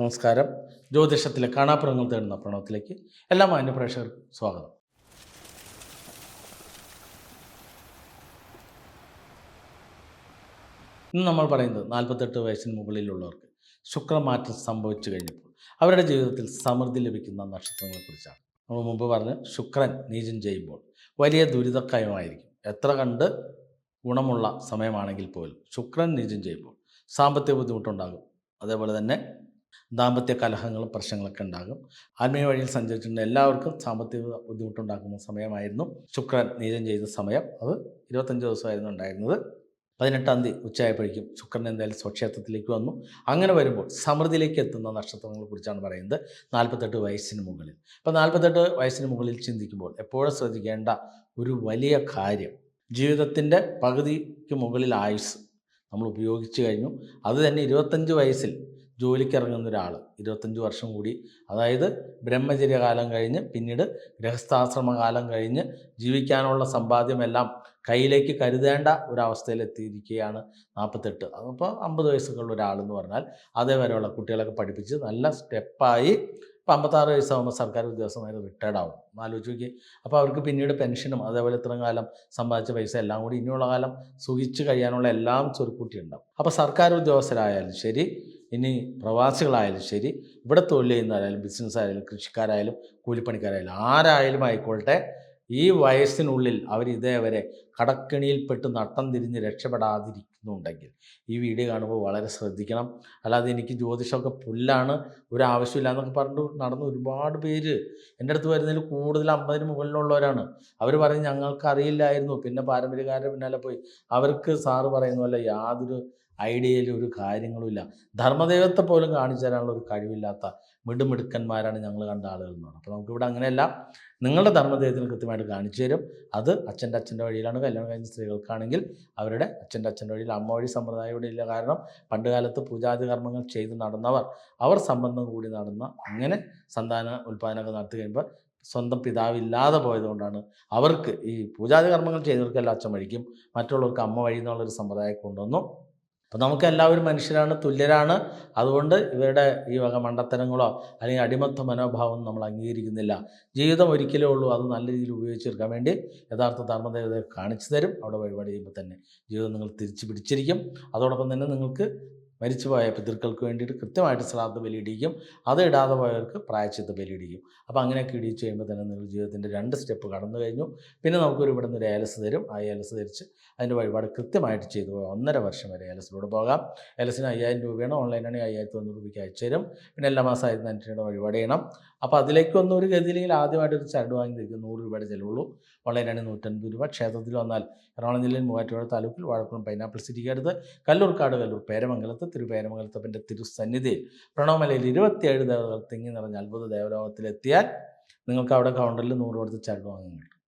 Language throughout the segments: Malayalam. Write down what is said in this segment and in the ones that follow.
നമസ്കാരം. ജ്യോതിഷത്തിലെ കാണാപ്പുറങ്ങൾ തേടുന്ന പ്രണവത്തിലേക്ക് എല്ലാ മാന്യ പ്രേക്ഷകർക്കും സ്വാഗതം. ഇന്ന് നമ്മൾ പറയുന്നത് നാൽപ്പത്തെട്ട് വയസ്സിന് മുകളിലുള്ളവർക്ക് ശുക്രമാറ്റം സംഭവിച്ചു കഴിഞ്ഞപ്പോൾ അവരുടെ ജീവിതത്തിൽ സമൃദ്ധി ലഭിക്കുന്ന നക്ഷത്രങ്ങളെക്കുറിച്ചാണ്. നമ്മൾ മുമ്പ് പറഞ്ഞ് ശുക്രൻ നീചം ചെയ്യുമ്പോൾ വലിയ ദുരിതക്കയമായിരിക്കും. എത്ര കണ്ട് ഗുണമുള്ള സമയമാണെങ്കിൽ പോലും ശുക്രൻ നീചം ചെയ്യുമ്പോൾ സാമ്പത്തിക ബുദ്ധിമുട്ടുണ്ടാകും. അതേപോലെ തന്നെ ദാമ്പത്യ കലഹങ്ങളും പ്രശ്നങ്ങളൊക്കെ ഉണ്ടാകും. ആത്മീയ വഴിയിൽ സഞ്ചരിച്ചിട്ടുണ്ട് എല്ലാവർക്കും സാമ്പത്തിക ബുദ്ധിമുട്ടുണ്ടാക്കുന്ന സമയമായിരുന്നു. ശുക്രൻ നീചം ചെയ്ത സമയം. അത് ഇരുപത്തഞ്ച് ദിവസമായിരുന്നു ഉണ്ടായിരുന്നത്. പതിനെട്ടാം തീയതി ഉച്ചയായപ്പോഴേക്കും ശുക്രൻ എന്തായാലും സ്വക്ഷേത്രത്തിലേക്ക് വന്നു. അങ്ങനെ വരുമ്പോൾ സമൃദ്ധിയിലേക്ക് എത്തുന്ന നക്ഷത്രങ്ങളെ കുറിച്ചാണ് പറയുന്നത്. നാൽപ്പത്തെട്ട് വയസ്സിന് മുകളിൽ. അപ്പോൾ നാൽപ്പത്തെട്ട് വയസ്സിന് മുകളിൽ ചിന്തിക്കുമ്പോൾ എപ്പോഴും ശ്രദ്ധിക്കേണ്ട ഒരു വലിയ കാര്യം ജീവിതത്തിന്റെ പകുതിക്ക് മുകളിൽ ആയുസ് നമ്മൾ ഉപയോഗിച്ചു കഴിഞ്ഞു. അത് തന്നെ ഇരുപത്തഞ്ച് വയസ്സിൽ ജോലിക്ക് ഇറങ്ങുന്ന ഒരാൾ ഇരുപത്തഞ്ച് വർഷം കൂടി. അതായത് ബ്രഹ്മചര്യകാലം കഴിഞ്ഞ് പിന്നീട് ഗൃഹസ്ഥാശ്രമകാലം കഴിഞ്ഞ് ജീവിക്കാനുള്ള സമ്പാദ്യമെല്ലാം കയ്യിലേക്ക് കരുതേണ്ട ഒരവസ്ഥയിൽ എത്തിയിരിക്കുകയാണ് നാൽപ്പത്തെട്ട്. അപ്പോൾ അമ്പത് വയസ്സൊക്കെയുള്ള ഒരാളെന്ന് പറഞ്ഞാൽ അതേവരെയുള്ള കുട്ടികളൊക്കെ പഠിപ്പിച്ച് നല്ല സ്റ്റെപ്പായി ഇപ്പം അമ്പത്താറ് വയസ്സാകുമ്പോൾ സർക്കാർ ഉദ്യോഗസ്ഥന്മാർ റിട്ടയർഡ് ആവും. ഒന്ന് ആലോചിച്ച് നോക്കി അപ്പോൾ അവർക്ക് പിന്നീട് പെൻഷനും അതേപോലെ ഇത്രയും കാലം സമ്പാദിച്ച പൈസ എല്ലാം കൂടി ഇനിയുള്ള കാലം സുഖിച്ച് കഴിയാനുള്ള എല്ലാം ചുരുക്കൂട്ടി ഉണ്ടാവും അപ്പോൾ സർക്കാർ ഉദ്യോഗസ്ഥരായാലും ശരി ഇനി പ്രവാസികളായാലും ശരി ഇവിടെ തൊഴിൽ ചെയ്യുന്നവരായാലും ബിസിനസ് ആയാലും കൃഷിക്കാരായാലും കൂലിപ്പണിക്കാരായാലും ആരായാലും ആയിക്കോട്ടെ ഈ വയസ്സിനുള്ളിൽ അവർ ഇതേവരെ കടക്കിണിയിൽപ്പെട്ട് നട്ടം തിരിഞ്ഞ് രക്ഷപ്പെടാതിരിക്കുന്നുണ്ടെങ്കിൽ ഈ വീഡിയോ കാണുമ്പോൾ വളരെ ശ്രദ്ധിക്കണം. അല്ലാതെ എനിക്ക് ജ്യോതിഷമൊക്കെ പുല്ലാണ് ഒരു ആവശ്യമില്ല എന്നൊക്കെ പറഞ്ഞു നടന്ന ഒരുപാട് പേര് എന്റെ അടുത്ത് വരുന്നതിൽ കൂടുതൽ അമ്പതിന് മുകളിലുള്ളവരാണ്. അവർ പറയും ഞങ്ങൾക്ക് അറിയില്ലായിരുന്നു പിന്നെ പാരമ്പര്യക്കാരുടെ പിന്നാലെ പോയി. അവർക്ക് സാറ് പറയുന്ന പോലെ യാതൊരു ഐഡിയയിലും ഒരു കാര്യങ്ങളുമില്ല ധർമ്മദൈവത്തെ പോലും കാണിച്ചു തരാനുള്ള ഒരു കഴിവില്ലാത്ത മിടുമിടുക്കന്മാരാണ് ഞങ്ങൾ കണ്ട ആളുകൾ എന്ന് പറയുന്നത് അപ്പോൾ നമുക്കിവിടെ അങ്ങനെയല്ല. നിങ്ങളുടെ ധർമ്മദൈവത്തിന് കൃത്യമായിട്ട് കാണിച്ചു തരും. അത് അച്ഛന്റെ അച്ഛന്റെ വഴിയിലാണ് കല്യാണം കഴിഞ്ഞ സ്ത്രീകൾക്കാണെങ്കിൽ അവരുടെ അച്ഛന്റെ അച്ഛന്റെ വഴിയിൽ അമ്മ വഴി സമ്പ്രദായം ഇവിടെ ഇല്ല. കാരണം പണ്ടുകാലത്ത് പൂജാതി കർമ്മങ്ങൾ ചെയ്ത് നടന്നവർ അവർ സംബന്ധം കൂടി നടന്ന അങ്ങനെ സന്താന ഉൽപ്പാദനമൊക്കെ നടത്തി കഴിയുമ്പോൾ സ്വന്തം പിതാവില്ലാതെ പോയതുകൊണ്ടാണ് അവർക്ക് ഈ പൂജാതി കർമ്മങ്ങൾ ചെയ്തവർക്കെല്ലാം അച്ഛൻ വഴിക്കും മറ്റുള്ളവർക്ക് അമ്മ വഴി എന്നുള്ളൊരു സമ്പ്രദായം കൊണ്ടുവന്നു. അപ്പോൾ നമുക്ക് എല്ലാവരും മനുഷ്യരാണ് തുല്യരാണ്. അതുകൊണ്ട് ഇവരുടെ ഈ വക മണ്ടത്തരങ്ങളോ അല്ലെങ്കിൽ അടിമത്ത മനോഭാവം നമ്മൾ അംഗീകരിക്കുന്നില്ല. ജീവിതം ഒരിക്കലേ ഉള്ളൂ അത് നല്ല രീതിയിൽ ഉപയോഗിച്ചെടുക്കാൻ വേണ്ടി യഥാർത്ഥ ധർമ്മദേവതയെ കാണിച്ചു തരും. അവിടെ വഴിപാട് ചെയ്യുമ്പോൾ തന്നെ ജീവിതം നിങ്ങൾ തിരിച്ചു പിടിച്ചിരിക്കും. അതോടൊപ്പം തന്നെ നിങ്ങൾക്ക് മരിച്ചുപോയ പിതൃക്കൾക്ക് വേണ്ടിയിട്ട് കൃത്യമായിട്ട് ശ്രാദ്ധ ബലിയിടിക്കും. അത് ഇടാതെ പോയവർക്ക് പ്രായച്ചിത്ത ബലിയിടിക്കും. അപ്പോൾ അങ്ങനെയൊക്കെ ഇടിച്ച് കഴിയുമ്പോൾ തന്നെ നിങ്ങൾ ജീവിതത്തിന്റെ രണ്ട് സ്റ്റെപ്പ് കടന്നു കഴിഞ്ഞു. പിന്നെ നമുക്കൊരു ഇവിടെ ഒരു ഏലസ് തരും. ആ ഏലസ് ധരിച്ച് അതിന്റെ വഴിപാട് കൃത്യമായിട്ട് ചെയ്തു പോകാം. ഒന്നര വർഷം വരെ ഏലസിലൂടെ പോകാം. ഏലസിന് അയ്യായിരം രൂപയാണ് ഓൺലൈനാണെങ്കിൽ അയ്യായിരത്തി തൊണ്ണൂറ് രൂപയ്ക്ക് അയച്ചു തരും. പിന്നെ എല്ലാ മാസം ആയിരത്തി അഞ്ഞൂറ് രൂപ വഴിപാട് ചെയ്യണം. അപ്പോൾ അതിലേക്കൊന്നും ഒരു ഗതിയില്ലെങ്കിൽ ആദ്യമായിട്ട് ഒരു ചരട് വാങ്ങി തരും നൂറ് രൂപയുടെ ചിലവുള്ളൂ. വളരെയാണ് നൂറ്റൻപത് രൂപ ക്ഷേത്രത്തിൽ വന്നാൽ എറണാകുളം ജില്ലയിൽ മൂവാറ്റുപുഴ താലൂക്കിൽ വാഴക്കുളം പൈനാപ്പിൾ സിറ്റിക്ക് അടുത്ത് കല്ലൂർക്കാട് കല്ലൂർ പേരമംഗലത്ത് തിരുപേരമംഗലത്തപ്പന്റെ തിരുസന്നിധിയിൽ പ്രണവമലയിൽ ഇരുപത്തിയേഴ് ദേവതകൾ തിങ്ങി നിറഞ്ഞ അത്ഭുത ദേവലോകത്തിലെത്തിയാൽ നിങ്ങൾക്ക് അവിടെ കൗണ്ടറിൽ നൂറ് കൊടുത്ത് ചരട് വാങ്ങാൻ കിട്ടും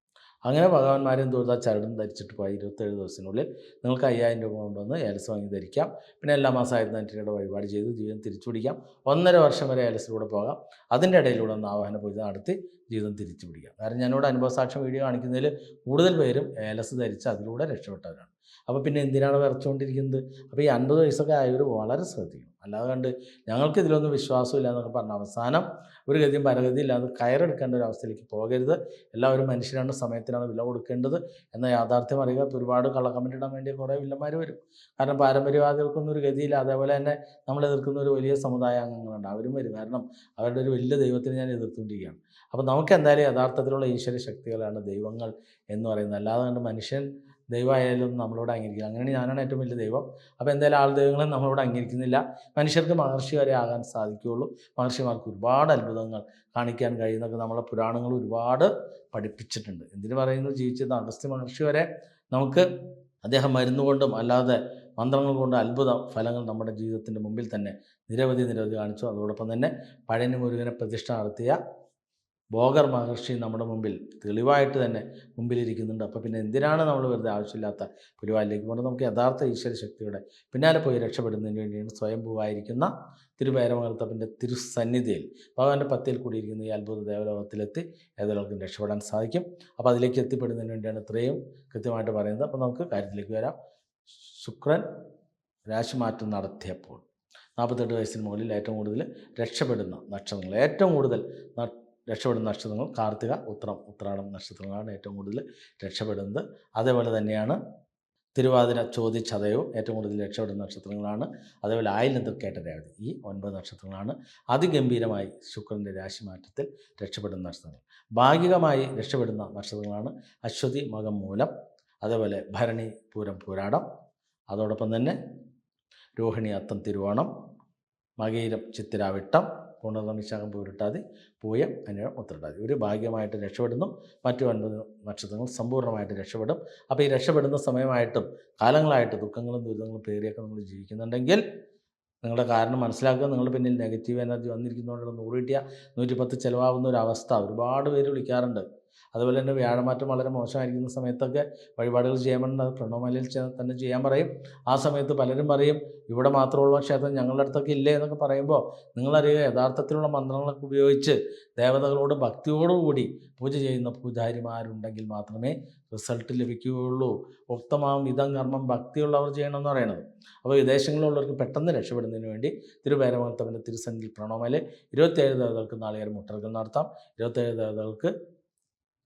അങ്ങനെ ഭഗവാന്മാരും ദുരിത ചരടും ധരിച്ചിട്ട് പോയി. ഇരുപത്തേഴ് ദിവസത്തിനുള്ളിൽ നിങ്ങൾക്ക് അയ്യായിരം രൂപ കൊണ്ടുവന്ന് ഏലസ് വാങ്ങി ധരിക്കാം. പിന്നെ എല്ലാ മാസം ആയിരത്തി രൂപയുടെ വഴിപാട് ചെയ്ത് ജീവിതം തിരിച്ചു പിടിക്കാം. ഒന്നര വർഷം വരെ ഏലസിലൂടെ പോകാം. അതിന്റെ ഇടയിലൂടെ ഒന്ന് ആവാഹന പൂജ നടത്തി ജീവിതം തിരിച്ചു പിടിക്കാം. കാരണം ഞാനിവിടെ അനുഭവസാക്ഷ്യം വീഡിയോ കാണിക്കുന്നതിൽ കൂടുതൽ പേരും ഏലസ് ധരിച്ച് അതിലൂടെ രക്ഷപ്പെട്ടവരാണ്. അപ്പോൾ പിന്നെ എന്തിനാണ് വിറച്ചുകൊണ്ടിരിക്കുന്നത്? അപ്പോൾ ഈ അൻപത് വയസ്സൊക്കെ ആയവർ വളരെ ശ്രദ്ധിക്കണം. അല്ലാതെ കണ്ട് ഞങ്ങൾക്ക് ഇതിലൊന്നും വിശ്വാസമില്ല എന്നൊക്കെ പറഞ്ഞ അവസാനം ഒരു ഗതിയും പരഗതി ഇല്ലാതെ കയറെടുക്കേണ്ട ഒരു അവസ്ഥയിലേക്ക് പോകരുത്. എല്ലാവരും മനുഷ്യരാണ് സമയത്തിനാണ് വില കൊടുക്കേണ്ടത് എന്ന യാഥാർത്ഥ്യം അറിയുക. ഒരുപാട് കള്ള കമന്റ് ഇടാൻ വേണ്ടി കുറേ വില്ലന്മാർ വരും. കാരണം പാരമ്പര്യവാദികൾക്കൊന്നും ഒരു ഗതിയില്ല. അതേപോലെ തന്നെ നമ്മൾ എതിർക്കുന്ന ഒരു വലിയ സമുദായ അംഗങ്ങളുണ്ട്. അവരും വരും. കാരണം അവരുടെ ഒരു വലിയ ദൈവത്തിന് ഞാൻ എതിർത്തുകൊണ്ടിരിക്കുകയാണ്. അപ്പോൾ നമുക്ക് എന്തായാലും യഥാർത്ഥത്തിലുള്ള ഈശ്വര ശക്തികളാണ് ദൈവങ്ങൾ എന്ന് പറയുന്നത്. അല്ലാതെ കണ്ട് മനുഷ്യൻ ദൈവമായാലും നമ്മളോട് അംഗീകരിക്കുക. അങ്ങനെയാണ് ഞാനാണ് ഏറ്റവും വലിയ ദൈവം. അപ്പോൾ എന്തായാലും ആൾ ദൈവങ്ങളെ നമ്മളോട് അംഗീകരിക്കുന്നില്ല. മനുഷ്യർക്ക് മഹർഷി വരെ ആകാൻ സാധിക്കുകയുള്ളൂ. മഹർഷിമാർക്ക് ഒരുപാട് അത്ഭുതങ്ങൾ കാണിക്കാൻ കഴിയുന്നൊക്കെ നമ്മളെ പുരാണങ്ങൾ ഒരുപാട് പഠിപ്പിച്ചിട്ടുണ്ട്. എന്തിനു പറയുന്നു? ജീവിച്ചത് അഗസ്ത്യ മഹർഷി വരെ നമുക്ക് അദ്ദേഹം മരുന്നുകൊണ്ടും അല്ലാതെ മന്ത്രങ്ങൾ കൊണ്ട് അത്ഭുത ഫലങ്ങൾ നമ്മുടെ ജീവിതത്തിന്റെ മുമ്പിൽ തന്നെ നിരവധി നിരവധി കാണിച്ചു. അതോടൊപ്പം തന്നെ പഴനി മുരുകനെ പ്രതിഷ്ഠ നടത്തിയ ബോഗർ മഹർഷി നമ്മുടെ മുമ്പിൽ തെളിവായിട്ട് തന്നെ മുമ്പിലിരിക്കുന്നുണ്ട്. അപ്പോൾ പിന്നെ എന്തിനാണ് നമ്മൾ വെറുതെ ആവശ്യമില്ലാത്ത പുലിവാലിലേക്ക് പോകുന്നത് നമുക്ക് യഥാർത്ഥ ഈശ്വര ശക്തിയുടെ പിന്നാലെ പോയി രക്ഷപ്പെടുന്നതിന് വേണ്ടിയാണ് സ്വയംഭൂവായിരിക്കുന്ന തിരുപേരമംഗലത്തപ്പന്റെ തിരുസന്നിധിയിൽ. ഭഗവാന്റെ പത്തിയിൽ കൂടിയിരിക്കുന്ന ഈ അത്ഭുത ദേവലോകത്തിലെത്തി ഏതൊരാൾക്കും രക്ഷപ്പെടാൻ സാധിക്കും. അപ്പോൾ അതിലേക്ക് എത്തിപ്പെടുന്നതിന് വേണ്ടിയാണ് ഇത്രയും കൃത്യമായിട്ട് പറയുന്നത്. അപ്പോൾ നമുക്ക് കാര്യത്തിലേക്ക് വരാം. ശുക്രൻ രാശിമാറ്റം നടത്തിയപ്പോൾ നാൽപ്പത്തെട്ട് വയസ്സിന് മുകളിൽ ഏറ്റവും കൂടുതൽ രക്ഷപ്പെടുന്ന നക്ഷത്രങ്ങൾ. ഏറ്റവും കൂടുതൽ രക്ഷപ്പെടുന്ന നക്ഷത്രങ്ങൾ കാർത്തിക ഉത്രം ഉത്രാടം നക്ഷത്രങ്ങളാണ് ഏറ്റവും കൂടുതൽ രക്ഷപ്പെടുന്നത്. അതേപോലെ തന്നെയാണ് തിരുവാതിര ചോതി ചതയവും ഏറ്റവും കൂടുതൽ രക്ഷപ്പെടുന്ന നക്ഷത്രങ്ങളാണ്. അതേപോലെ ആയില്യം തൃക്കേട്ട രേവതി ഈ ഒൻപത് നക്ഷത്രങ്ങളാണ് അതിഗംഭീരമായി ശുക്രന്റെ രാശിമാറ്റത്തിൽ രക്ഷപ്പെടുന്ന നക്ഷത്രങ്ങൾ. ഭാഗികമായി രക്ഷപ്പെടുന്ന നക്ഷത്രങ്ങളാണ് അശ്വതി മകം മൂലം അതേപോലെ ഭരണി പൂരം പൂരാടം അതോടൊപ്പം തന്നെ രോഹിണി അത്തം തിരുവോണം മകയിരം ചിത്തിരാവിട്ടം പൂർണതമിശാഖം പൂരിട്ടാതി പൂയം അനിഴം ഉത്തരട്ടാതി ഒരു ഭാഗ്യമായിട്ട് രക്ഷപ്പെടുന്നു മറ്റു ഒൻപത് നക്ഷത്രങ്ങൾ സമ്പൂർണമായിട്ട് രക്ഷപ്പെടും. അപ്പോൾ ഈ രക്ഷപ്പെടുന്ന സമയമായിട്ടും കാലങ്ങളായിട്ട് ദുഃഖങ്ങളും ദുരിതങ്ങളും പേരിയൊക്കെ നമ്മൾ ജീവിക്കുന്നുണ്ടെങ്കിൽ നിങ്ങളുടെ കാരണം മനസ്സിലാക്കുക. നിങ്ങളുടെ പിന്നിൽ നെഗറ്റീവ് എനർജി വന്നിരിക്കുന്നതുകൊണ്ട് നൂറ് കിട്ടിയ നൂറ്റിപ്പത്ത് ചിലവാകുന്ന ഒരു അവസ്ഥ ഒരുപാട് പേര് വിളിക്കാറുണ്ട്. അതുപോലെ തന്നെ വ്യാഴമാറ്റം വളരെ മോശമായിരിക്കുന്ന സമയത്തൊക്കെ വഴിപാടുകൾ ചെയ്യാമെന്ന് പ്രണവമലയിൽ തന്നെ ചെയ്യാൻ പറയും. ആ സമയത്ത് പലരും പറയും ഇവിടെ മാത്രമുള്ള ക്ഷേത്രം ഞങ്ങളുടെ അടുത്തൊക്കെ ഇല്ലേ? എന്നൊക്കെ പറയുമ്പോൾ നിങ്ങളറിയുക യഥാർത്ഥത്തിലുള്ള മന്ത്രങ്ങളൊക്കെ ഉപയോഗിച്ച് ദേവതകളോട് ഭക്തിയോടുകൂടി പൂജ ചെയ്യുന്ന പൂജാരിമാരുണ്ടെങ്കിൽ മാത്രമേ റിസൾട്ട് ലഭിക്കുകയുള്ളൂ. ഉക്തമാവും ഇതം കർമ്മം ഭക്തിയുള്ളവർ ചെയ്യണമെന്ന് പറയുന്നത്. അപ്പോൾ വിദേശങ്ങളിലുള്ളവർക്ക് പെട്ടെന്ന് രക്ഷപ്പെടുന്നതിന് വേണ്ടി തിരുവേരമംഗലത്തവന്റെ തിരുസന്നിൽ പ്രണവമല ഇരുപത്തേഴ് ദേവതകൾക്ക് നാളികേരം മുട്ടർക്കം നടത്താം. ഇരുപത്തേഴ് ദേവതകൾക്ക്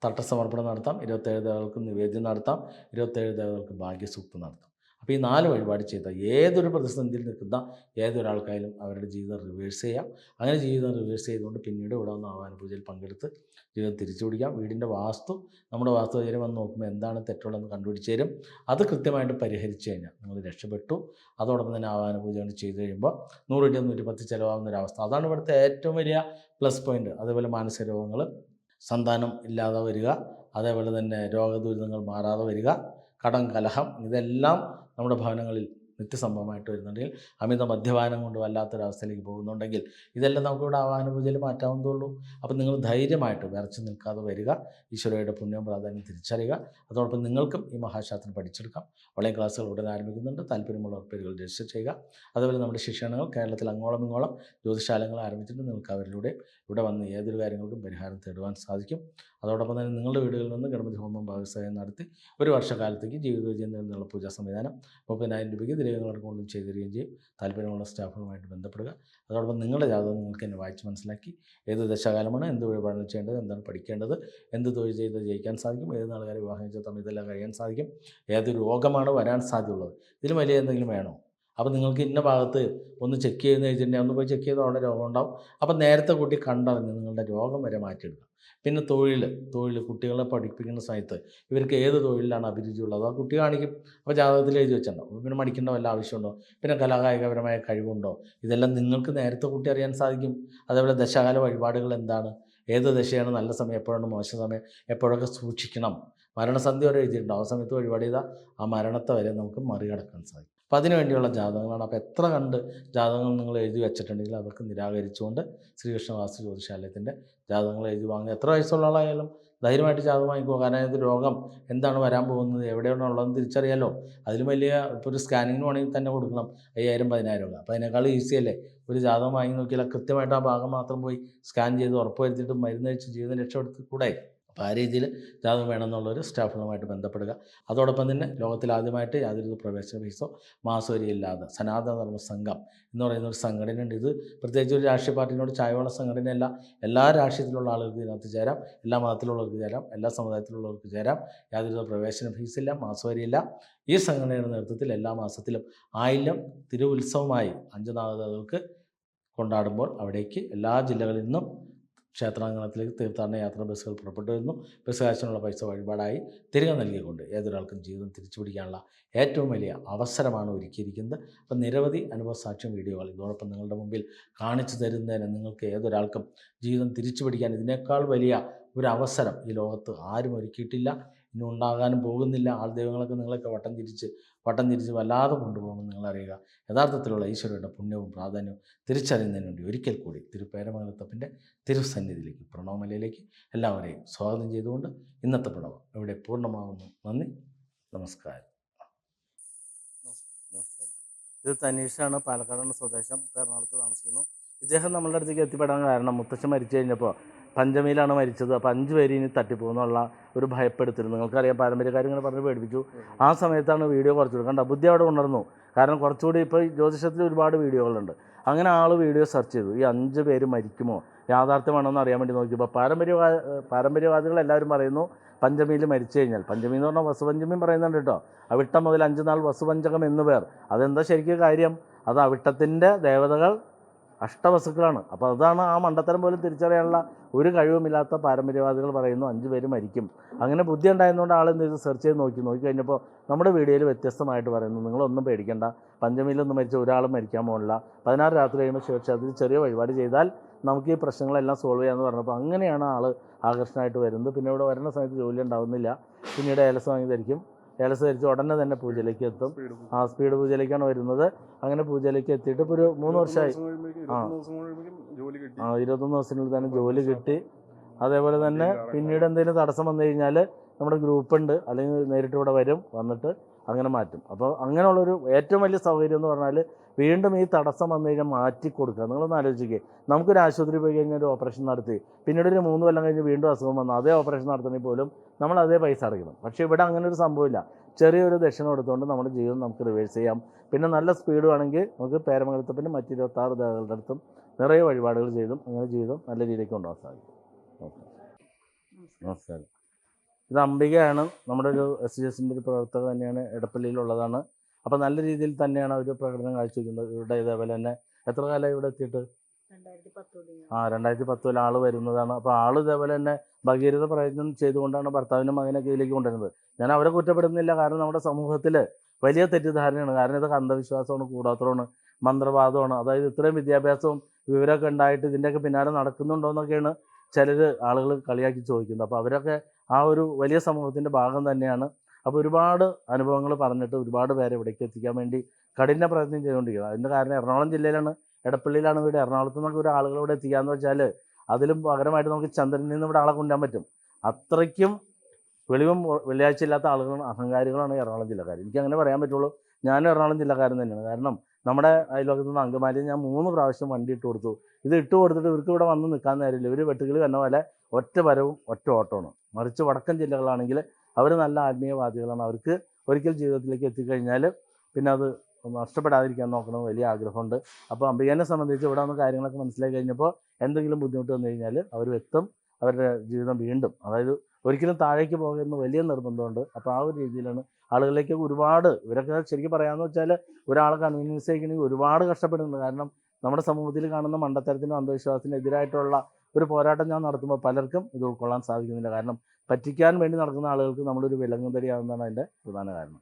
തട്ടസമർപ്പണം നടത്താം ഇരുപത്തേഴ് ദേവകൾക്ക് നിവേദ്യം നടത്താം ഇരുപത്തേഴ് ദേവകൾക്ക് ഭാഗ്യസൂക്തം നടത്താം. അപ്പോൾ ഈ നാല് വഴിപാട് ചെയ്ത ഏതൊരു പ്രതിസന്ധിയിൽ നിൽക്കുന്ന ഏതൊരാൾക്കായാലും അവരുടെ ജീവിതം റിവേഴ്സ് ചെയ്യാം. അങ്ങനെ ജീവിതം റിവേഴ്സ് ചെയ്തുകൊണ്ട് പിന്നീട് ഇവിടെ വന്ന് ആഹ്വാന പൂജയിൽ പങ്കെടുത്ത് ജീവിതം തിരിച്ചു പിടിക്കാം. വീടിന്റെ വാസ്തു നമ്മുടെ വാസ്തു ഏരിയ വന്ന് നോക്കുമ്പോൾ എന്താണ് തെറ്റുള്ളതെന്ന് കണ്ടുപിടിച്ച് തരും. അത് കൃത്യമായിട്ട് പരിഹരിച്ചു കഴിഞ്ഞാൽ നിങ്ങൾ രക്ഷപ്പെട്ടു. അതോടൊപ്പം തന്നെ ആഹ്വാന പൂജ കൊണ്ട് ചെയ്ത് കഴിയുമ്പോൾ നൂറ് രൂപ നൂറ്റി പത്ത് ചിലവാകുന്ന അതാണ് ഇവിടുത്തെ ഏറ്റവും വലിയ പ്ലസ് പോയിന്റ് അതേപോലെ മാനസിക രോഗങ്ങൾ സന്താനം ഇല്ലാതെ വരിക അതേപോലെ തന്നെ രോഗദുരിതങ്ങൾ മാറാതെ വരിക കടം കലഹം ഇതെല്ലാം നമ്മുടെ ഭവനങ്ങളിൽ നിത്യസംഭവമായിട്ട് വരുന്നുണ്ടെങ്കിൽ അമിത മദ്യപാനം കൊണ്ട് വല്ലാത്തൊരവസ്ഥയിലേക്ക് പോകുന്നുണ്ടെങ്കിൽ ഇതെല്ലാം നമുക്കിവിടെ ആവാനുപൂജയിൽ മാറ്റാവുന്നതുള്ളൂ അപ്പോൾ നിങ്ങൾ ധൈര്യമായിട്ട് വിറച്ച് നിൽക്കാതെ വരിക. ഈശ്വരയുടെ പുണ്യം പ്രാധാന്യം തിരിച്ചറിയുക. അതോടൊപ്പം നിങ്ങൾക്കും ഈ മഹാശാസ്ത്രം പഠിച്ചെടുക്കാം. ഓൺലൈൻ ക്ലാസ്സുകൾ ഉടൻ ആരംഭിക്കുന്നുണ്ട്. താല്പര്യമുള്ളവർ പേരുകൾ രജിസ്റ്റർ ചെയ്യുക. അതുപോലെ നമ്മുടെ ശിക്ഷണങ്ങൾ കേരളത്തിൽ അങ്ങോളം ഇങ്ങോളം ജ്യോതിശാലങ്ങൾ ആരംഭിച്ചിട്ടുണ്ട്. നിങ്ങൾക്ക് അവരിലൂടെ ഇവിടെ വന്ന് ഏതൊരു കാര്യങ്ങൾക്കും പരിഹാരം തേടുവാൻ സാധിക്കും. അതോടൊപ്പം തന്നെ നിങ്ങളുടെ വീടുകളിൽ നിന്ന് ഗണപതി ഹോമം ഭാഗസഹായം നടത്തി ഒരു വർഷക്കാലത്തേക്ക് ജീവിത വിജയം നേടുന്നുള്ള പൂജാ സംവിധാനം മുപ്പതിനായിരം രൂപയ്ക്ക് കൊണ്ടും ചെയ്തു തരികയും ചെയ്യും. താല്പര്യമുള്ള സ്റ്റാഫുകളുമായിട്ട് ബന്ധപ്പെടുക. അതോടൊപ്പം നിങ്ങളുടെ ജാതകം നിങ്ങൾക്ക് എന്നെ വായിച്ച് മനസ്സിലാക്കി ഏത് ദശകാലമാണ് എന്ത് വഴിപാടുകൾ ചെയ്യേണ്ടത് എന്താണ് പഠിക്കേണ്ടത് എന്ത് തൊഴിൽ ചെയ്ത് ജയിക്കാൻ സാധിക്കും ഏത് നാളുകാരെ വിവാഹം ചെയ്താൽ ഇതെല്ലാം കഴിയാൻ സാധിക്കും ഏത് രോഗമാണ് വരാൻ സാധ്യതയുള്ളത് ഇതിലും വലിയ എന്തെങ്കിലും വേണോ? അപ്പോൾ നിങ്ങൾക്ക് ഇന്ന ഭാഗത്ത് ഒന്ന് ചെക്ക് ചെയ്യുന്ന വെച്ചിട്ടുണ്ടെങ്കിൽ ഒന്ന് പോയി ചെക്ക് ചെയ്താൽ അവിടെ രോഗം ഉണ്ടാവും. അപ്പോൾ നേരത്തെ കൂട്ടി കണ്ടറിഞ്ഞ് നിങ്ങളുടെ രോഗം വരെ മാറ്റിയെടുക്കാം. പിന്നെ തൊഴിൽ തൊഴിൽ കുട്ടികളെ പഠിപ്പിക്കുന്ന സമയത്ത് ഇവർക്ക് ഏത് തൊഴിലിലാണ് അഭിരുചിയുള്ളത് ആ കുട്ടി കാണിക്കും. അപ്പോൾ ജാതകത്തിൽ എഴുതി വെച്ചിട്ടുണ്ടോ പിന്നെ മടിക്കേണ്ട വല്ല ആവശ്യമുണ്ടോ? പിന്നെ കലാകായികപരമായ കഴിവുണ്ടോ? ഇതെല്ലാം നിങ്ങൾക്ക് നേരത്തെ കൂട്ടി അറിയാൻ സാധിക്കും. അതേപോലെ ദശകാല വഴിപാടുകൾ എന്താണ്? ഏത് ദശയാണ്? നല്ല സമയം എപ്പോഴാണ്? മോശം സമയം എപ്പോഴൊക്കെ സൂക്ഷിക്കണം? മരണസന്ധി വരെ എഴുതിയിട്ടുണ്ടോ. ആ സമയത്ത് വഴിപാട് ചെയ്താൽ ആ മരണത്തെ വരെ നമുക്ക് മറികടക്കാൻ സാധിക്കും. അപ്പോൾ അതിനു വേണ്ടിയുള്ള ജാതകങ്ങളാണ്. അപ്പോൾ എത്ര കണ്ട് ജാതകങ്ങൾ നിങ്ങൾ എഴുതി വെച്ചിട്ടുണ്ടെങ്കിൽ അതൊക്കെ നിരാകരിച്ചുകൊണ്ട് ശ്രീകൃഷ്ണ വാസ്തു ജ്യോതിശാലയത്തിന്റെ ജാതകങ്ങൾ എഴുതി വാങ്ങുക. എത്ര വയസ്സുള്ള ആളായാലും ധൈര്യമായിട്ട് ജാതകം വാങ്ങിക്കുക കാരണം ഇത് രോഗം എന്താണ് വരാൻ പോകുന്നത് എവിടെയാണ് ഉള്ളതെന്ന് തിരിച്ചറിയാലോ. അതിലും വലിയ ഇപ്പോൾ ഒരു സ്കാനിങ്ങിന് വേണമെങ്കിൽ തന്നെ കൊടുക്കണം. അയ്യായിരം പതിനായിരം രൂപ അപ്പോൾ അതിനേക്കാൾ ഈസിയല്ലേ ഒരു ജാതകം വാങ്ങി നോക്കിയാൽ കൃത്യമായിട്ട് ആ ഭാഗം മാത്രം പോയി സ്കാൻ ചെയ്ത് ഉറപ്പ് വരുത്തിയിട്ട് മരുന്ന് കഴിച്ച് ജീവിതം രക്ഷപ്പെടുത്തി കൂടെ? രീതിയിൽ ജാതകം വേണമെന്നുള്ളൊരു സ്റ്റാഫുകളുമായിട്ട് ബന്ധപ്പെടുക. അതോടൊപ്പം തന്നെ ലോകത്തിൽ ആദ്യമായിട്ട് യാതൊരു പ്രവേശന ഫീസോ സനാതന ധർമ്മ സംഘം എന്ന് പറയുന്ന ഒരു സംഘടനയുണ്ട്. ഇത് പ്രത്യേകിച്ച് ഒരു രാഷ്ട്രീയ പാർട്ടിനോട് ചായവുള്ള സംഘടനയല്ല. എല്ലാ രാഷ്ട്രീയത്തിലുള്ള ആളുകൾക്ക് ഇതിനകത്ത് ചേരാം. എല്ലാ മതത്തിലുള്ളവർക്ക് ചേരാം. എല്ലാ സമുദായത്തിലുള്ളവർക്ക് ചേരാം. യാതൊരു പ്രവേശന ഫീസില്ല മാസവരിയില്ല. ഈ സംഘടനയുടെ നേതൃത്വത്തിൽ എല്ലാ മാസത്തിലും ആയില്യം തിരുവുത്സവമായി അഞ്ച് നാളുകൾക്ക് കൊണ്ടാടുമ്പോൾ അവിടേക്ക് എല്ലാ ജില്ലകളിൽ നിന്നും ക്ഷേത്രാങ്കണത്തിലേക്ക് തീർത്ഥാടന യാത്രാ ബസ്സുകൾ പുറപ്പെട്ടു വരുന്നു. ബസ് കാശിനുള്ള പൈസ വഴിപാടായി തിരികെ നൽകിക്കൊണ്ട് ഏതൊരാൾക്കും ജീവിതം തിരിച്ചു പിടിക്കാനുള്ള ഏറ്റവും വലിയ അവസരമാണ് ഒരുക്കിയിരിക്കുന്നത്. അപ്പം നിരവധി അനുഭവസാക്ഷ്യം വീഡിയോകൾ ഇതോടൊപ്പം നിങ്ങളുടെ മുമ്പിൽ കാണിച്ചു തരുന്നതിന് നിങ്ങൾക്ക് ഏതൊരാൾക്കും ജീവിതം തിരിച്ചു പിടിക്കാൻ ഇതിനേക്കാൾ വലിയ ഒരു അവസരം ഈ ലോകത്ത് ആരും ഒരുക്കിയിട്ടില്ല. ഇനി ഉണ്ടാകാനും പോകുന്നില്ല. ആൾ ദൈവങ്ങളൊക്കെ നിങ്ങളൊക്കെ വട്ടം തിരിച്ച് വട്ടം തിരിച്ച് വല്ലാതെ കൊണ്ടുപോകുമെന്ന് നിങ്ങളറിയുക. യഥാർത്ഥത്തിലുള്ള ഈശ്വരയുടെ പുണ്യവും പ്രാധാന്യവും തിരിച്ചറിയുന്നതിന് വേണ്ടി ഒരിക്കൽ കൂടി തിരുപ്പേരമംഗലത്തപ്പന്റെ തിരുസന്നിധിയിലേക്ക് പ്രണവമലയിലേക്ക് എല്ലാവരെയും സ്വാഗതം ചെയ്തുകൊണ്ട് ഇന്നത്തെ പ്രണവം ഇവിടെ പൂർണമാകുന്നു നന്ദി. നമസ്കാരം. ഇത് തനീഷാണ് പാലക്കാടാണ് സ്വദേശം. എറണാകുളത്ത് താമസിക്കുന്നു. ഇദ്ദേഹം നമ്മളുടെ അടുത്തേക്ക് എത്തിപ്പെടാൻ കാരണം മുത്തച്ഛൻ മരിച്ചു കഴിഞ്ഞപ്പോൾ പഞ്ചമിയിലാണ് മരിച്ചത്. അപ്പോൾ അഞ്ച് പേര് ഇനി തട്ടിപ്പോകുന്നുള്ള ഒരു ഭയപ്പെടുത്തരുത് നിങ്ങൾക്കറിയാം പാരമ്പര്യക്കാർ ഇങ്ങനെ പറഞ്ഞ് പേടിപ്പിച്ചു. ആ സമയത്താണ് വീഡിയോ കുറച്ചുകൂടി കണ്ട ബുദ്ധി അവിടെ ഉണർന്നു. കാരണം കുറച്ചുകൂടി ഇപ്പോൾ ജ്യോതിഷത്തിൽ ഒരുപാട് വീഡിയോകളുണ്ട്. അങ്ങനെ ആൾ വീഡിയോ സെർച്ച് ചെയ്തു. ഈ അഞ്ച് പേര് മരിക്കുമോ? യാഥാർത്ഥ്യമാണോ എന്ന് അറിയാൻ വേണ്ടി നോക്കിയപ്പോൾ പാരമ്പര്യവാ പാരമ്പര്യവാദികൾ എല്ലാവരും പറയുന്നു പഞ്ചമിയിൽ മരിച്ചു കഴിഞ്ഞാൽ. പഞ്ചമി എന്ന് പറഞ്ഞാൽ വസുപഞ്ചമിയും പറയുന്നുണ്ട് കേട്ടോ. അവിട്ടം മുതൽ അഞ്ച് നാൾ വസുപഞ്ചകം എന്ന് പേർ. അതെന്താ ശരിക്കും കാര്യം? അത് അവിട്ടത്തിന്റെ ദേവതകൾ അഷ്ടവസുക്കളാണ് അപ്പോൾ അതാണ് ആ മണ്ടത്തരം പോലും തിരിച്ചറിയാനുള്ള ഒരു കഴിവുമില്ലാത്ത പാരമ്പര്യവാദികൾ പറയുന്നു അഞ്ച് പേര് മരിക്കും. അങ്ങനെ ബുദ്ധി ഉണ്ടായതുകൊണ്ട് ആൾ എന്ത് ചെയ്തു? സെർച്ച് ചെയ്ത് നോക്കി. നോക്കി കഴിഞ്ഞപ്പോൾ നമ്മുടെ വീഡിയോയിൽ വ്യത്യസ്തമായിട്ട് പറയുന്നു നിങ്ങളൊന്നും പേടിക്കേണ്ട. പഞ്ചമിയിലൊന്നും മരിച്ച ഒരാളും മരിക്കാൻ പോകില്ല പതിനാറ് രാത്രി കഴിയുമ്പോൾ ശിവക്ഷേത്രത്തിൽ ചെറിയ വഴിപാട് ചെയ്താൽ നമുക്ക് ഈ പ്രശ്നങ്ങളെല്ലാം സോൾവ് ചെയ്യാമെന്ന് പറഞ്ഞപ്പോൾ അങ്ങനെയാണ് ആൾ ആകർഷണമായിട്ട് വരുന്നത്. പിന്നെ ഇവിടെ വരുന്ന സമയത്ത് ജോലി ഉണ്ടാവുന്നില്ല. പിന്നീട് ഏലസ് വാങ്ങി ധരിക്കും ഏലസ് ധരിച്ച് ഉടനെ തന്നെ പൂജയിലേക്ക് എത്തും ആ സ്പീഡ് പൂജയിലേക്കാണ് വരുന്നത്. അങ്ങനെ പൂജയിലേക്ക് എത്തിയിട്ട് ഇപ്പോൾ ഒരു മൂന്ന് വർഷമായി. ആ. ആ ഇരുപത്തൊന്ന് ദിവസത്തിനുള്ളിൽ തന്നെ ജോലി കിട്ടി. അതേപോലെ തന്നെ പിന്നീട് എന്തെങ്കിലും തടസ്സം വന്നു കഴിഞ്ഞാൽ നമ്മുടെ ഗ്രൂപ്പ് ഉണ്ട് അല്ലെങ്കിൽ നേരിട്ട് ഇവിടെ വരും. വന്നിട്ട് അങ്ങനെ മാറ്റും. അപ്പോൾ അങ്ങനെയുള്ളൊരു ഏറ്റവും വലിയ സൗകര്യം എന്ന് പറഞ്ഞാൽ വീണ്ടും ഈ തടസ്സം വന്നു കഴിഞ്ഞാൽ മാറ്റി കൊടുക്കുക. നിങ്ങളൊന്ന് ആലോചിക്കുക നമുക്കൊരു ആശുപത്രി പോയി കഴിഞ്ഞാൽ ഒരു ഓപ്പറേഷൻ നടത്തി. പിന്നീട് ഒരു മൂന്ന് കൊല്ലം കഴിഞ്ഞ് വീണ്ടും അസുഖം വന്നു അതേ ഓപ്പറേഷൻ നടത്തണമെങ്കിൽ പോലും നമ്മൾ അതേ പൈസ അടയ്ക്കണം. പക്ഷേ ഇവിടെ അങ്ങനെ ഒരു സംഭവമില്ല. ചെറിയൊരു ദക്ഷിണ എടുത്തുകൊണ്ട് നമ്മുടെ ജീവിതം നമുക്ക് റിവേഴ്സ് ചെയ്യാം. പിന്നെ നല്ല സ്പീഡ് വേണമെങ്കിൽ നമുക്ക് പേരമംഗലത്തപ്പിന്റെ മറ്റ് ഇരുപത്താറ് ദേവകളുടെ അടുത്തും നിറയെ വഴിപാടുകൾ ചെയ്തും അങ്ങനെ ജീവിതം നല്ല രീതിക്ക് കൊണ്ടുപോകാൻ സാധിക്കും. ഓക്കെ. നമസ്കാരം. ഇത് അംബികയാണ്. നമ്മുടെ ഒരു എസ് ജി എസിന്റെ ഒരു പ്രവർത്തക തന്നെയാണ് എടപ്പള്ളിയിലുള്ളതാണ്. അപ്പോൾ നല്ല രീതിയിൽ തന്നെയാണ് അവർ പ്രകടനം കാഴ്ചവെക്കുന്നത്. ഇവിടെ ഇതേപോലെ തന്നെ എത്ര കാലമായി ഇവിടെ എത്തിയിട്ട്? ആ രണ്ടായിരത്തി പത്തിൽ ആൾ വരുന്നതാണ്. അപ്പോൾ ആൾ ഇതേപോലെ തന്നെ ഭഗീരഥ പ്രയത്നം ചെയ്തുകൊണ്ടാണ് ഭർത്താവിനും മകനെ ഇതിലേക്ക് കൊണ്ടുവരുന്നത്. ഞാൻ അവരെ കുറ്റപ്പെടുന്നില്ല. കാരണം നമ്മുടെ സമൂഹത്തിൽ വലിയ തെറ്റിദ്ധാരണയാണ്. കാരണം ഇതൊക്കെ അന്ധവിശ്വാസമാണ് കൂടാത്തതാണ് മന്ത്രവാദമാണ്. അതായത് ഇത്രയും വിദ്യാഭ്യാസവും വിവരമൊക്കെ ഉണ്ടായിട്ട് ഇതിന്റെയൊക്കെ പിന്നാലെ നടക്കുന്നുണ്ടോ എന്നൊക്കെയാണ് ചിലർ ആളുകൾ കളിയാക്കി ചോദിക്കുന്നത്. അപ്പോൾ അവരൊക്കെ ആ ഒരു വലിയ സമൂഹത്തിന്റെ ഭാഗം തന്നെയാണ്. അപ്പോൾ ഒരുപാട് അനുഭവങ്ങൾ പറഞ്ഞിട്ട് ഒരുപാട് പേരെ ഇവിടേക്ക് എത്തിക്കാൻ വേണ്ടി കഠിന പ്രയത്നം ചെയ്തുകൊണ്ടിരിക്കുന്നത്. അതിന്റെ കാരണം എറണാകുളം ജില്ലയിലാണ് എടപ്പള്ളിയിലാണ് വീട്. എറണാകുളത്ത് നിന്നൊക്കെ ഒരു ആളുകൾ ഇവിടെ എത്തിക്കാന്ന് വെച്ചാൽ അതിലും പകരമായിട്ട് നമുക്ക് ചന്ദ്രനിൽ നിന്ന് ഇവിടെ ആളെ കൊണ്ടുവരാൻ പറ്റും. അത്രയ്ക്കും വെളിവും വെള്ളിയാഴ്ച ഇല്ലാത്ത ആളുകളും അഹങ്കാരികളാണ് എറണാകുളം ജില്ലക്കാർ എനിക്ക് അങ്ങനെ പറയാൻ പറ്റുള്ളൂ. ഞാനും എറണാകുളം ജില്ലക്കാരൻ തന്നെയാണ്. കാരണം നമ്മുടെ അയൽവക്കത്ത് നിന്ന് അങ്കമാലി ഞാൻ മൂന്ന് പ്രാവശ്യം വണ്ടി ഇട്ട് കൊടുത്തു. ഇത് ഇട്ട് കൊടുത്തിട്ട് ഇവർക്ക് ഇവിടെ വന്ന് നിൽക്കാൻ നേരമില്ല. ഇവർ വെട്ടുകിളി വന്ന പോലെ ഒറ്റ വരവും ഒറ്റ ഓട്ടമാണ് മറിച്ച് വടക്കൻ ജില്ലകളാണെങ്കിൽ അവർ നല്ല ആത്മീയവാദികളാണ്. അവർക്ക് ഒരിക്കൽ ജീവിതത്തിലേക്ക് എത്തിക്കഴിഞ്ഞാൽ പിന്നെ അത് നഷ്ടപ്പെടാതിരിക്കാൻ നോക്കണം വലിയ ആഗ്രഹമുണ്ട്. അപ്പോൾ അംബികനെ സംബന്ധിച്ച് ഇവിടെ വന്ന് കാര്യങ്ങളൊക്കെ മനസ്സിലാക്കി കഴിഞ്ഞപ്പോൾ എന്തെങ്കിലും ബുദ്ധിമുട്ട് വന്നു കഴിഞ്ഞാൽ അവർ എത്തും അവരുടെ ജീവിതം വീണ്ടും. അതായത് ഒരിക്കലും താഴേക്ക് പോകുന്ന വലിയ നിർബന്ധമുണ്ട്. അപ്പോൾ ആ ഒരു രീതിയിലാണ് ആളുകളിലേക്ക് ഒരുപാട് ഇവരൊക്കെ ശരിക്കും പറയാമെന്ന് വെച്ചാൽ ഒരാളെ കൺവീനിയൻസ് ഒരുപാട് കഷ്ടപ്പെടുന്നുണ്ട്. കാരണം നമ്മുടെ സമൂഹത്തിൽ കാണുന്ന മണ്ടത്തരത്തിനും അന്ധവിശ്വാസത്തിനും എതിരായിട്ടുള്ള ഒരു പോരാട്ടം ഞാൻ നടത്തുമ്പോൾ പലർക്കും ഇത് ഉൾക്കൊള്ളാൻ സാധിക്കുന്നില്ല. കാരണം പറ്റിക്കാൻ വേണ്ടി നടക്കുന്ന ആളുകൾക്ക് നമ്മളൊരു വിലങ്ങുതടിയാവുന്നതാണ് അതിന്റെ പ്രധാന കാരണം.